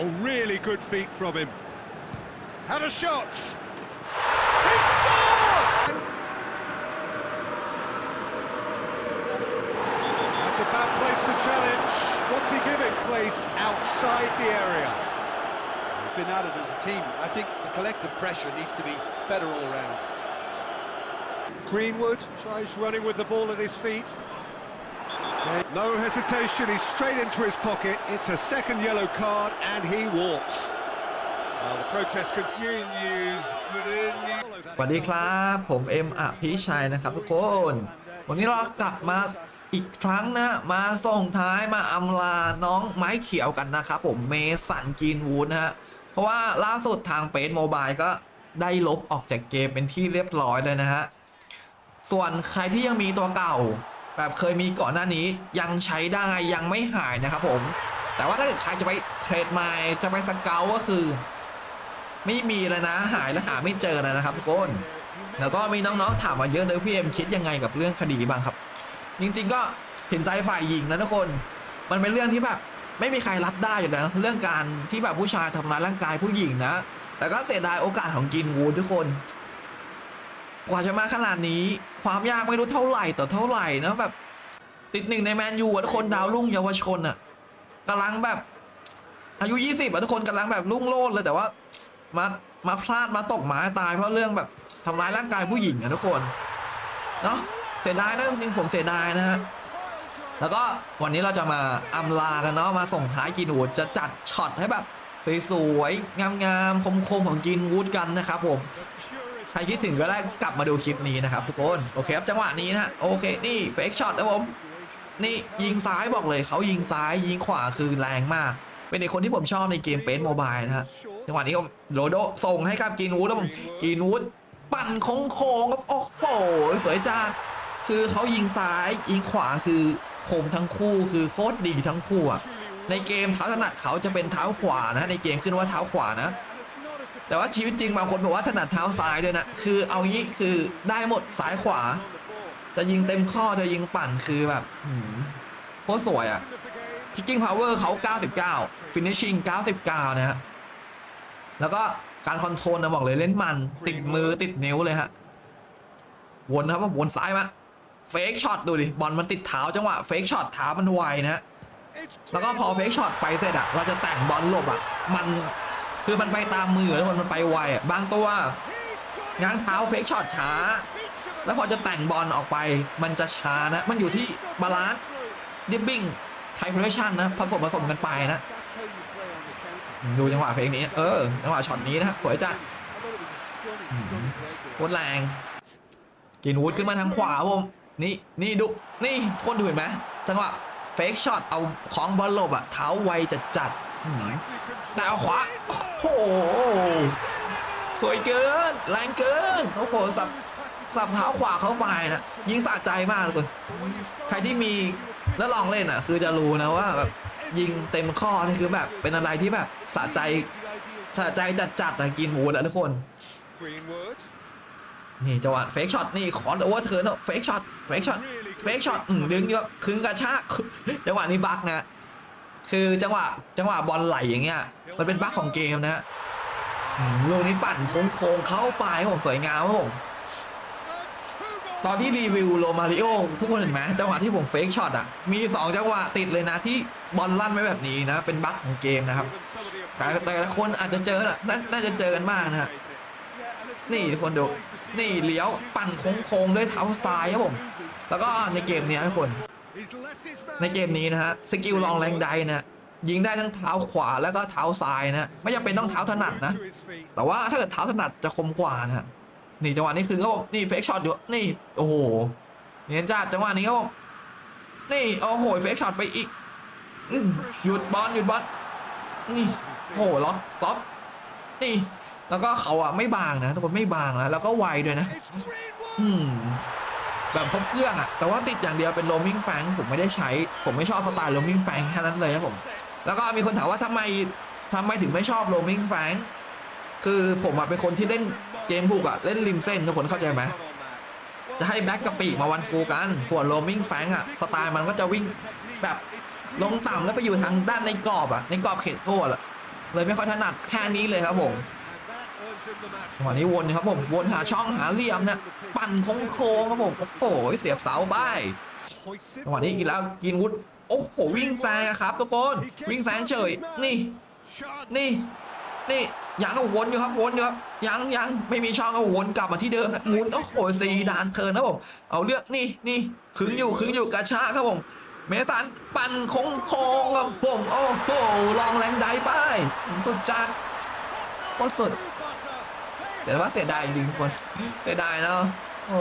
Oh, really good feet from him. Had a shot. He scored! That's a bad place to challenge. What's he giving? Place outside the area. We've been at it as a team. I think the collective pressure needs to be better all round. Greenwood tries running with the ball at his feet. No hesitation, he's straight into his pocket. It's a second yellow card and he walks. Well, the protest continues สวัสดีครับ ผมเอ็มอภิชัยนะครับทุกคน วันนี้เรากลับมาอีกครั้งนะ มาส่งท้ายมาอำลาน้องไม้เขียวกันนะครับผมเมสันกินวูดนะฮะ เพราะว่าล่าสุดทางเปซโมบายก็ได้ลบออกจากเกมเป็นที่เรียบร้อยเลยนะฮะ ส่วนใครที่ยังมีตัวเก่า แบบเคยมีก่อนหน้านี้ยังใช้ได้ยังไม่หายนะครับผม แต่ว่าถ้าเกิดใครจะไปเทรดไมล์จะไปสเกลก็คือ ไม่มีแล้วนะหายและหาไม่เจอแล้วนะครับทุกคนแล้วก็มีน้องๆถามมาเยอะเลยพี่เอ็มคิดยังไงกับเรื่องคดีบ้างครับ จริง ๆ ก็เห็นใจฝ่ายหญิงนะทุกคน มันเป็นเรื่องที่แบบไม่มีใครรับได้อยู่แล้วเรื่องการที่แบบผู้ชายทำร้ายร่างกายผู้หญิงนะ แต่ก็เสียดายโอกาสของกินวูดทุกคน กว่าจะมาขนาดนี้ ความยากไม่รู้เท่าไหร่ต่อเท่าไหร่นะแบบ ติดหนึ่งในแมนยูทุกคนดาวรุ่งเยาวชนอะกำลังแบบ อายุยี่สิบทุกคนกำลังแบบรุ่งโรจน์เลยแต่ว่ามามาพลาดมาตกหมาตายเพราะเรื่องแบบทำร้ายร่างกายผู้หญิงอะทุกคนเนาะเสียดายนะจริงผมเสียดายนะฮะแล้วก็วันนี้เราจะมาอำลากันเนาะมาส่งท้ายกินวูดจะจัดช็อตให้แบบสวยๆงามๆคมๆของกินวูดกันนะครับผม ใครคิดถึงก็ได้กลับมาดูคลิปนี้นะครับทุกคนโอเคครับจังหวะนี้นะโอเคนี่เฟกช็อตนะผมนี่ยิงซ้ายบอกเลยเขายิงซ้ายยิงขวาคือแรงมาก เป็นในคนที่ผมชอบในเกมเปนโมบายนะฮะจังหวะนี้ผมโรโดส่งให้กับกินวูดแล้วผมกินวูดปั่นโค้งๆครับโอ้โหสวยจ้าคือเขายิงซ้ายยิงขวาคือคมทั้งคู่คือโคตรดีทั้งคู่อะในเกมเท้าถนัดเขาจะเป็นเท้าขวานะในเกมขึ้นว่าเท้าขวานะ แต่ว่าชีวิตจริงบางคนบอกว่าถนัดเท้าซ้ายด้วยนะ คือเอางี้คือได้หมดซ้ายขวา จะยิงเต็มข้อจะยิงปั่นคือแบบโคตรสวยอะ kicking power เขา 99 finishing 99 นะฮะ แล้วก็การคอนโทรลนะบอกเลยเล่นมัน ติดมือติดนิ้วเลยฮะ วนนะครับวนซ้ายมาเฟกช็อตดูดิ บอลมันติดเท้าจังหวะเฟกช็อตเท้ามันไวนะฮะแล้วก็พอเฟกช็อตไปเสร็จอะเราจะแต่งบอลหลบอะมัน คือมันไปตามมือแล้วมันไปไวอะบางตัวง้างเท้าเฟกช็อตช้า แล้วพอจะแต่งบอลออกไปมันจะช้านะ มันอยู่ที่บาลานซ์ดิบบิ้งไทเพรสชันนะผสมผสมกันไปนะ ดูจังหวะเพลงนี้ เออจังหวะช็อตนี้นะสวยจัด I thought it was a stunning, stunning break. โคตรแรง กินวูดขึ้นมาทางขวาผมนี่นี่ดูนี่คนดูเห็นไหมจังหวะเฟกช็อตเอาของบอลหลบอะเท้าไวจัดจัด ๆอื้อหือแต่เอาขวา โอ้โห สวยเกิน แรงเกิน โอ้โห สับ สับเท้าขวาเข้าไปนะ ยิงสะใจมากเลยคุณ ใครที่มีแล้วลองเล่นอะ คือจะรู้นะว่าแบบยิงเต็มข้อนี่คือแบบ เป็นอะไรที่แบบสะใจสะใจจัดจัดๆอะกินหมูนะทุกคน Greenwood. นี่จังหวะเฟกช็อตนี่ขอโอเวอร์เทิร์นเฟกช็อตเฟกช็อตเฟกช็อตอืมดึงเยอะคึงกระชากจังหวะนี้บั๊กนะ คือจังหวะจังหวะบอลไหลอย่างเงี้ยมันเป็นบั๊กของเกมนะฮะลูกนี้ปั่นโค้งๆเข้าไปครับผมสวยงามครับผมตอนที่รีวิวโรมาริโอทุกคนเห็นไหมจังหวะที่ผมเฟกช็อตอะมี2จังหวะติดเลยนะที่บอลลั่นไว้แบบนี้นะ เป็นบั๊กของเกมนะครับแต่แต่ละคนอาจจะเจอน่ะนาน่าจะเจอกันบ้างนะฮะนี่ทุกคนดูนี่เลี้ยวปั่นโค้งๆด้วยเท้าซ้ายครับผม แล้วก็ในเกมนี้ทุกคน He's left his man. ในเกมนี้นะฮะสกิลลองแรงใดนะยิงได้ทั้งเท้าขวาแล้วก็เท้าซ้ายนะไม่จำเป็นต้องเท้าถนัดนะ To his feet. แต่ว่าถ้าเกิดเท้าถนัดจะคมกว่านะฮะนี่จังหวะนี้คือเขาบอกนี่เฟกช็อตอยู่นี่โอ้โหเนียนจัดจังหวะนี้เขาบอกนี่โอ้โหเฟกช็อตไปอีกอื้อหยุดบอลหยุดบอลนี่โอ้โหล็อกล็อกนี่ แล้วก็เขาอะไม่บางนะทุกคนไม่บางนะแล้วก็ไวด้วยนะ It's Greenwood. อืม แบบครบเครื่องอะแต่ว่าติดอย่างเดียวเป็นโรมิงแฟงผมไม่ได้ใช้ ผมไม่ชอบสไตล์โรมิงแฟงแค่นั้นเลยครับผม แล้วก็มีคนถามว่าทำไมทำไมถึงไม่ชอบโรมิงแฟงคือผมอะเป็นคนที่เล่นเกมบุกอะเล่นริมเส้นทุกคนเข้าใจไหมจะให้แบ็กกับปีกมาวันทูกัน ส่วนโรมิงแฟงอะสไตล์มันก็จะวิ่งแบบลงต่ำแล้วไปอยู่ทางด้านในกรอบอะในกรอบเขตโทษอะเลยไม่ค่อยถนัดแค่นี้เลยครับผม จังหวะนี้วนครับผมวนหาช่องหาเหลี่ยมนะปั่นโค้งครับผมโอ้โหเสียบเสาบ้ายจังหวะนี้อีกแล้วกินวุฒโอ้โหวิ่งแซงครับทุกคนวิ่งแซงเฉยนี่ นี่นี่ยังก็วนอยู่ครับวนอยู่ครับยังยังไม่มีช่องก็วนกลับมาที่เดิมนะหมุนโอ้โหซีดานเทินนะผมเอาเลือกนี่นี่ขึงอยู่ขึงอยู่กระชากครับผมเมสันปั่นโค้งโค้งครับผมโอ้โหลองแรงใดไปสุดจัดโคตรสุด เสียว่าเสียดายจริงทุกคนเสียดายเนาะโอ้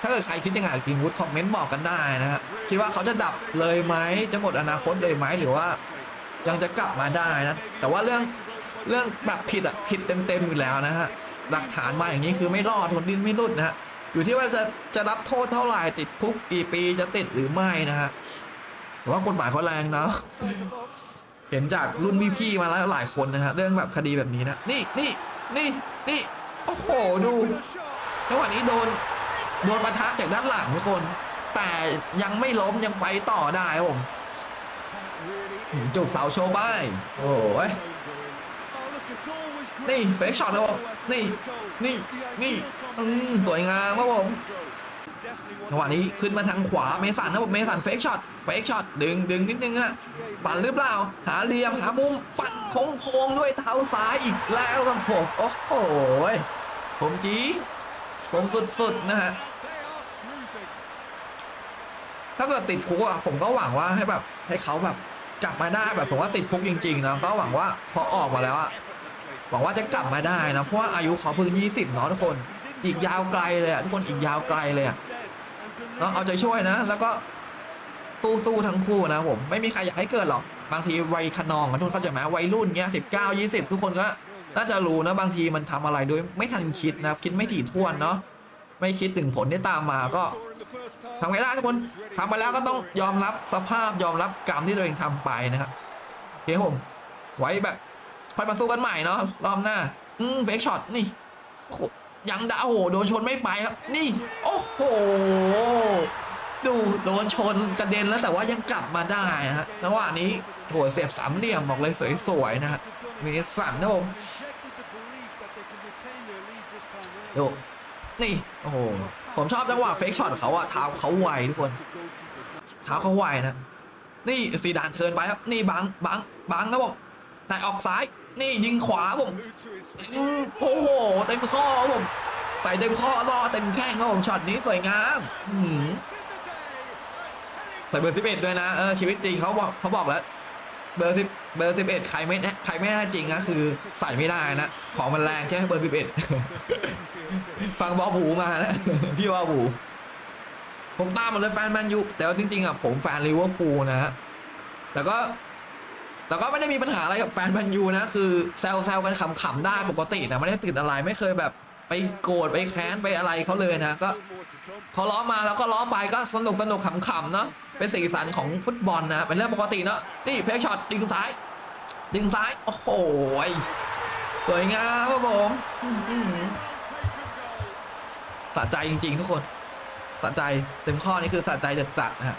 ถ้าเกิดใครคิดยังไงกับกินวูดคอมเมนต์บอกกันได้นะฮะคิดว่าเขาจะดับเลยไหมจะหมดอนาคตเลยไหมหรือว่า ยังจะกลับมาได้นะ แต่ว่าเรื่องเรื่องแบบผิดอะผิดเต็มๆอยู่แล้วนะฮะหลักฐานมาอย่างนี้คือไม่รอดทนดินไม่รุดนะฮะอยู่ที่ว่าจะจะรับโทษเท่าไหร่ติดคุกกี่ปีจะติดหรือไม่นะฮะแต่ว่ากฎหมายเขาแรงเนาะเห็นจากรุ่นพี่ๆมาแล้วหลายคนนะฮะเรื่องแบบคดีแบบนี้นะนี่นี่ นี่นี่โอ้โหดูจังหวะนี้โดนโดนปะทะจากด้านหลังทุกคน แต่ยังไม่ล้มยังไปต่อได้ผมจุกเสาโชว์บ้ายโอ้ยนี่เฟกช็อตนะผมนี่นี่นี่อืมสวยงามครับผม จังหวะนี้ขึ้นมาทางขวาเมสันนะผมเมสันเฟกช็อตเฟกช็อตดึงดึงนิดนึงฮะปั่นหรือเปล่า หาเหลี่ยมหามุมปั่นโค้งโค้งด้วยเท้าซ้ายอีกแล้วครับผมโอ้โหผมจีผมสุดๆนะฮะถ้าเกิดติดคุกอะผมก็หวังว่าให้แบบให้เขาแบบกลับมาได้แบบผมว่าติดคุกจริงๆนะก็หวังว่าพอออกมาแล้วอะหวังว่าจะกลับมาได้นะเพราะว่าอายุเขาเพิ่ง20เนาะทุกคน อีกยาวไกลเลยอะทุกคนอีกยาวไกลเลยอะ เนาะเอาใจช่วยนะ แล้วก็สู้ๆทั้งคู่นะผม ไม่มีใครอยากให้เกิดหรอก บางทีวัยขนองทุกคนเข้าใจไหมวัยรุ่นเงี้ยสิบเก้ายี่สิบทุกคนก็น่าจะรู้นะบางทีมันทำอะไรโดยไม่ทันคิดนะคิดไม่ถี่ถ้วนเนาะไม่คิดถึงผลที่ตามมาก็ทำไงได้ทุกคนทำไปแล้วก็ต้องยอมรับสภาพยอมรับกรรมที่ตัวเองทำไปนะครับโอเคผม ไว้แบบค่อยมาสู้กันใหม่เนาะรอบหน้า อืมเฟกช็อตนี่โอ้ ยังดาโอ้โหโดนชนไม่ไปครับ นี่ โอ้โห ดูโดนชนกระเด็นแล้วแต่ว่ายังกลับมาได้นะฮะจังหวะนี้โถเสียบสามเหลี่ยมบอกเลยสวยๆนะฮะมีสันนะผมดูนี่ โอ้โห ผมชอบจังหวะเฟกช็อตเขาอะเท้าเขาไวทุกคนเท้าเขาไวนะ นี่ซีดานเทินไปครับ นี่บังบังบังครับผมแต่ออกซ้าย นี่ยิงขวาผมโอ้โหเต็มข้อผมใส่เต็มข้อล่อเต็มแข้งครับผมช็อตนี้สวยงามใส่เบอร์สิบเอ็ดด้วยนะเออชีวิตจริงเขาบอกเขาบอกแล้ว เบอร์สิบเบอร์สิบเอ็ดใครไม่แน่ใครไม่น่จริงนะคือใส่ไม่ได้นะของมันแรงแค่เบอร์สิบเอ็ดฟังบอบูมานะพี่บอบูผมตามหมดเลยแฟนแมนยูแต่ว่าจริงๆอะผมแฟนลิเวอร์พูลนะฮะแต่ก็ แต่ก็ไม่ได้มีปัญหาอะไรกับแฟนแมนยูนะ คือแซวแซวกันขำๆได้ปกตินะ ไม่ได้ติดอะไรไม่เคยแบบไปโกรธไปแค้นไปอะไรเขาเลยนะก็เขาล้อมาแล้วก็ล้อไปก็สนุกสนุกขำๆเนาะเป็นสีสันของฟุตบอลนะเป็นเรื่องปกติเนาะนี่เฟกช็อตดึงซ้ายดึงซ้ายโอ้โหสวยงามครับผมสะใจจริง ๆ ทุกคนสะใจเต็มข้อนี่คือสะใจจัดๆนะฮะ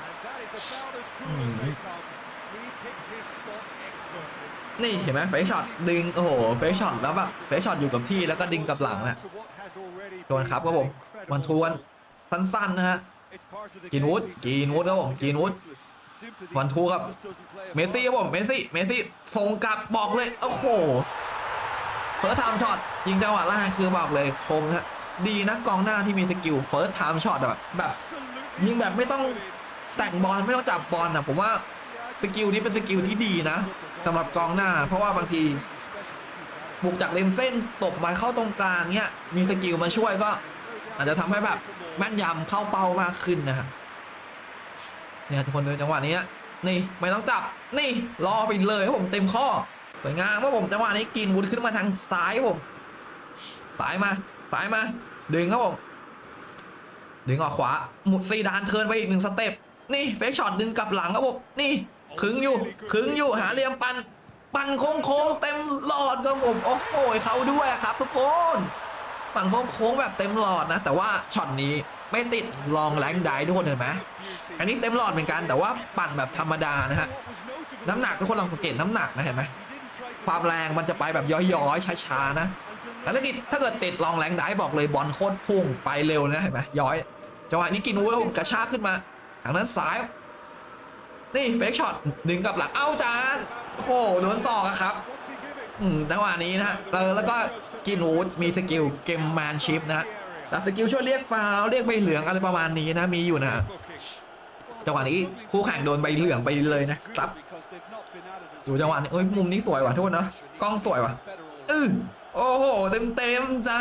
นี่เห็นไหมเฟกช็อตดึงโอ้โหเฟกช็อตแล้วแบบเฟกช็อตอยู่กับที่แล้วก็ดึงกับหลังนะโดนครับครับผมวันทวนสั้นๆนะฮะกินวูดกินวูดครับผมกินวูดวันทูครับเมสซี่ครับผมเมสซี่เมสซี่ส่งกลับบอกเลยโอ้โหเฟิร์สไทม์ช็อตยิงจังหวะแรกคือบอกเลยคมฮะดีนะกองหน้าที่มีสกิลเฟิร์สไทม์ช็อตแบบแบบยิงแบบไม่ต้องแต่งบอลไม่ต้องจับบอลนะผมว่าสกิลนี้เป็นสกิลที่ดีนะ สำหรับกองหน้า เพราะว่าบางทีบุกจากเลนเส้นตบมาเข้าตรงกลางเนี้ยมีสกิลมาช่วยก็ อาจจะทำให้แบบแม่นยำเข้าเป้ามากขึ้นนะครับเนี่ยทุกคนดูจังหวะนี้นี่ไม่ต้องจับนี่รอไปเลยครับผมเต็มข้อสวยงามครับผมจังหวะนี้กินวุดขึ้นมาทางซ้ายผมสายมาสายมา ดึงครับผมดึงออกขวาหมุดซีดานเทินไปอีกหนึ่งสเต็ปนี่เฟกช็อตดึงกลับหลังครับผมนี่ ขึงอยู่ขึงอยู่หาเหลี่ยมปันปันโค้งโค้งๆเต็มหลอดครับผมโอ้โหเขาด้วยครับ ทุกคนปันโค้งโค้งๆแบบเต็มหลอดนะ แต่ว่าช็อตนี้ไม่ติดลองแรงได้ทุกคนเห็นไหมอันนี้เต็มหลอดเหมือนกันแต่ว่าปั่นแบบธรรมดานะฮะน้ำหนักทุกคนลองสังเกตน้ำหนักนะเห็นไหมความแรงมันจะไปแบบย้อยๆช้าๆนะแต่ถ้าเกิถ้าเกิดติดลองแรงได้บอกเลยบอลโคตรพุ่งไปเร็วนะเห็นไหมย้อยจังหวะนี้กินวูดแล้วผมกระชากขึ้นมาทางนั้นซ้าย นี่เฟกช็อตดึงกลับหลังเอ้าจานโอ้โหโดนศอกอะครับอืมจังหวะนี้นะเออแล้วก็กินวูดมีสกิลเกมแมนชิพนะแต่สกิลช่วยเรียกฟาวล์เรียกใบเหลืองอะไรประมาณนี้นะมีอยู่นะจังหวะนี้คู่แข่งโดนใบเหลืองไปเลยนะครับดูจังหวะนี้เอ้ยมุมนี้สวยว่ะทุกคนนะกล้องสวยว่ะอือโอ้โหเต็มเต็มจ้า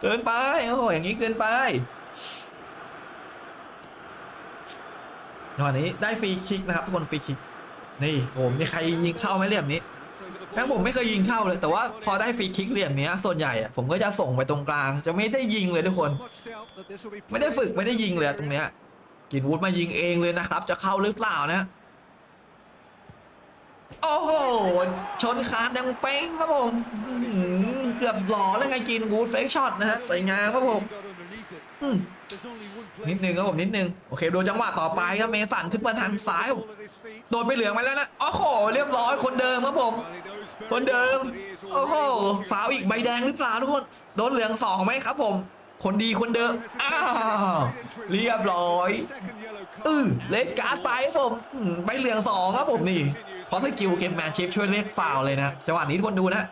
เกินไปโอ้โหอย่างนี้เกินไป จังหวะนี้ได้ฟรีคิกนะครับทุกคนฟรีคิกนี่โอ้มีใครยิงเข้าไหมเหลี่ยมนี้ทั้งผมไม่เคยยิงเข้าเลย แต่ว่าพอได้ฟรีคิกเหลี่ยมนี้ส่วนใหญ่ผมก็จะส่งไปตรงกลาง จะไม่ได้ยิงเลยทุกคน ไม่ได้ฝึกไม่ได้ยิงเลยตรงเนี้ยกินวูดมายิงเองเลยนะครับ จะเข้าหรือเปล่านะโอ้โห ชนคานดังเป้งครับผมเกือบหล่อแล้วไงกินวูดเฟกช็อตนะฮะสวยงามครับผม นิดนึงครับผมนิดนึงโอเค ดูจังหวะต่อไปครับเมสันขึ้นมาทางซ้ายโดนไปเหลืองมาแล้วนะโอ้โห เรียบร้อยคนเดิมครับผม คนเดิมโอ้โหฝาวอีกใบแดงหรือเปล่าทุกคนโดนเหลืองสองไหมครับผม คนดีคนเดิมอ้าวเรียบร้อย Second yellow card. อือเล่นการ์ดไปครับผมใบเหลืองสองครับผมนี่เพราะสกิลเกมแมนชิฟช่วยเรียกฟาวเลยนะจังหวะนี้ทุกคนดูนะ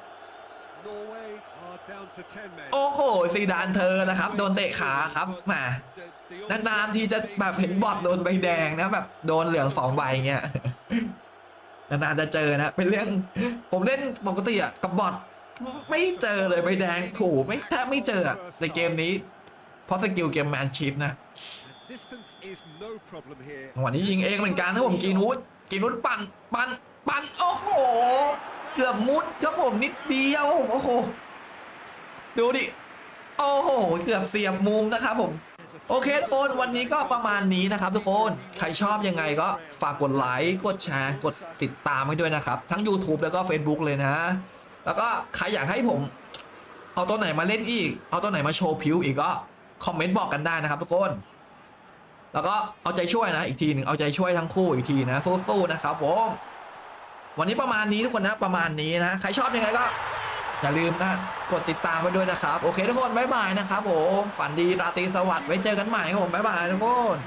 โอ้โหซีดานเธอนะครับโดนเตะขาครับแหมนานๆทีจะแบบเห็นบอดโดนใบแดงนะแบบโดนเหลืองสองใบเงี้ยนานๆจะเจอนะเป็นเรื่องผมเล่นปกติอะกับบอทไม่เจอเลยใบแดงถูกไม่แทบไม่เจออะในเกมนี้ เพราะสกิลเกมแมนชิฟนะ Distance is no problem here. จังหวะนี้ยิงเองเหมือนกันถ้าผมกินวุฒกินวุฒปั่นปั่นปั่นโอ้โห เกือบมุดครับผมนิดเดียวโอ้โห ดูดิ โอ้โห เกือบเสียบมุมนะครับผม โอเคทุกคนวันนี้ก็ประมาณนี้นะครับทุกคน ใครชอบยังไงก็ฝากกดไลค์ กดแชร์ กดติดตามให้ด้วยนะครับ ทั้ง YouTube แล้วก็ Facebook เลยนะ แล้วก็ใครอยากให้ผม เอาตัวไหนมาเล่นอีก เอาตัวไหนมาโชว์ผิวอีกก็คอมเมนต์บอกกันได้นะครับทุกคน แล้วก็เอาใจช่วยนะ อีกทีหนึ่งเอาใจช่วยทั้งคู่อีกทีนะสู้ๆนะครับผมวันนี้ประมาณนี้ทุกคนนะประมาณนี้นะ ใครชอบยังไงก็ อย่าลืมนะกดติดตามไว้ด้วยนะครับ โอเคทุกคน บ๊ายบายนะครับผม ฝันดีราตรีสวัสดิ์ไว้เจอกันใหม่ครับผม บ๊ายบายทุกคน